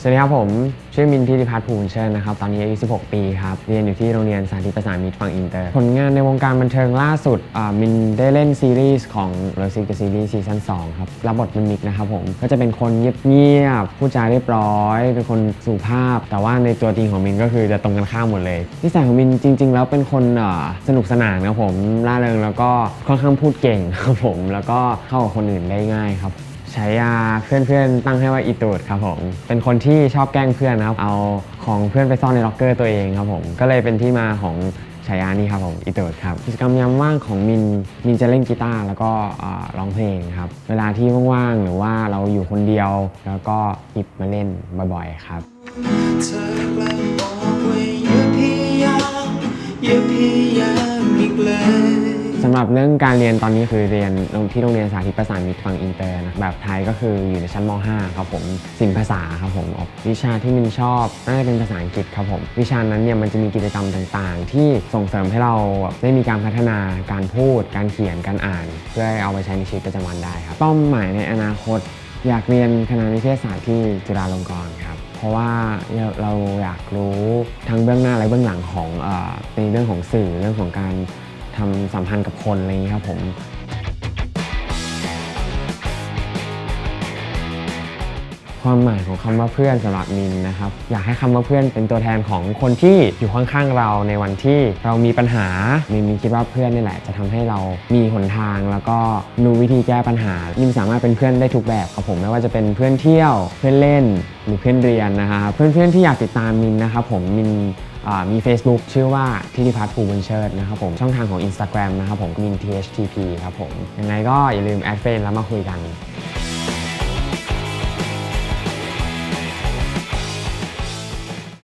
สวัสดีครับผมชื่อมินพิธิพัฒน์ภูมิเชิญนะครับตอนนี้อายุ 16 ปีครับเรียนอยู่ที่โรงเรียนสาธิตประสานมิตรฝั่งอินเตอร์ ผลงานในวงการบันเทิงล่าสุดมินได้เล่นซีรีส์ของเลิฟซิกกับซีรีส์ซีซั่น2ครับรับบทเป็นมิกนะครับผมก็จะเป็นคนเงียบๆพูดจาเรียบร้อย เป็นคนสุภาพ แต่ว่าในตัวจริงของมินก็คือจะตรงกันข้ามหมดเลยนิสัยของมินจริง ๆ แล้วเป็นคนอ่าสนุกสนานครับผมร่าเริงแล้วก็ค่อนข้างพูดเก่งครับผมแล้วก็เข้ากับคนอื่นได้ง่ายครับ ฉายาเพื่อนๆ ตั้งให้ว่าอีตูดครับผม เป็นคนที่ชอบแกล้งเพื่อนนะครับ เอาของเพื่อนไปซ่อนในล็อกเกอร์ตัวเองครับผม ก็เลยเป็นที่มาของฉายานี้ครับผมอีตูดครับ กิจกรรมยามว่างของมิน มินจะเล่นกีตาร์แล้วก็ร้องเพลงครับ เวลาที่ว่างๆ หรือว่าเราอยู่คนเดียว แล้วก็หยิบมาเล่นบ่อยๆ ครับเธอกลับบอกว่าอย่าพยายามอย่าพยายามอีกเลย สำหรับเรื่องการเรียนตอนนี้คือเรียนที่โรงเรียนสาธิตประสานมิตรฝั่งอินเตอร์นะแบบไทยก็คืออยู่ในชั้นม .5 ครับผมสินภาษาครับผมวิชาที่มินชอบน่าจะเป็นภาษาอังกฤษครับผมวิชานั้นเนี่ยมันจะมีกิจกรรมต่างๆ ที่ส่งเสริมให้เราได้มีการพัฒนาการพูด การเขียนการอ่าน เพื่อเอาไปใช้ในชีวิตประจำวันได้ครับเป้าหมายในอนาคต อยากเรียนคณะนิเทศศาสตร์ที่จุฬาลงกรณ์ครับเพราะว่าเราอยากรู้ทั้งเบื้องหน้าและเบื้องหลังของอในเรื่องของสื่อเรื่องของการ ทำสัมพันธ์กับคนอะไรอย่างนี้ครับผมความหมายของคำว่าเพื่อนสำหรับมินนะครับ อยากให้คำว่าเพื่อนเป็นตัวแทนของคนที่อยู่ข้างๆเราในวันที่เรามีปัญหามินมินคิดว่าเพื่อนนี่แหละ จะทำให้เรามีหนทาง แล้วก็รู้วิธีแก้ปัญหามินสามารถเป็นเพื่อนได้ทุกแบบครับผมไม่ว่าจะเป็นเพื่อนเที่ยว เพื่อนเล่นหรือเพื่อนเรียนนะครับเพื่อนๆที่อยากติดตามมินนะครับผมมินมี Facebook ชื่อว่าทิติพัฒน์ภูบุญเชิดนะครับผมช่องทางของ Instagram นะครับผมมิน THTP ครับผมยังไงก็อย่าลืมแอดเฟนแล้วมาคุยกัน